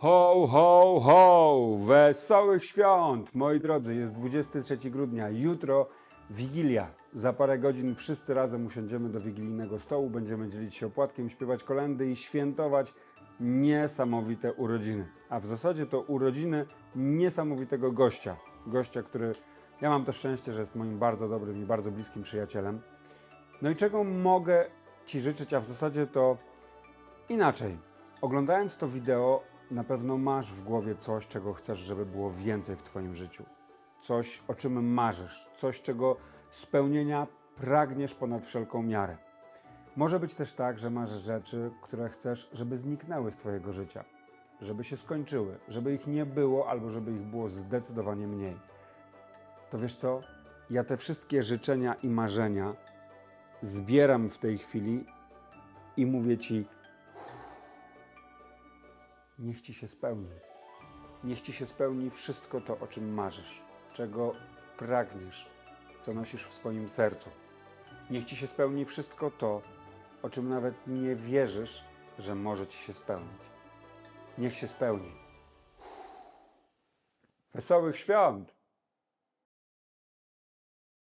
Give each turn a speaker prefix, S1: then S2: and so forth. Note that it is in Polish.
S1: Ho, ho, ho! Wesołych świąt! Moi drodzy, jest 23 grudnia. Jutro Wigilia. Za parę godzin wszyscy razem usiądziemy do wigilijnego stołu, będziemy dzielić się opłatkiem, śpiewać kolendy i świętować niesamowite urodziny. A w zasadzie to urodziny niesamowitego gościa. Gościa, który ja mam to szczęście, że jest moim bardzo dobrym i bardzo bliskim przyjacielem. No i czego mogę Ci życzyć, a w zasadzie to Inaczej, oglądając to wideo, na pewno masz w głowie coś, czego chcesz, żeby było więcej w Twoim życiu. Coś, o czym marzysz, coś, czego spełnienia pragniesz ponad wszelką miarę. Może być też tak, że masz rzeczy, które chcesz, żeby zniknęły z Twojego życia, żeby się skończyły, żeby ich nie było albo żeby ich było zdecydowanie mniej. To wiesz co? Ja te wszystkie życzenia i marzenia zbieram w tej chwili i mówię Ci, niech ci się spełni. Niech ci się spełni wszystko to, o czym marzysz, czego pragniesz, co nosisz w swoim sercu. Niech ci się spełni wszystko to, o czym nawet nie wierzysz, że może ci się spełnić. Niech się spełni. Wesołych świąt!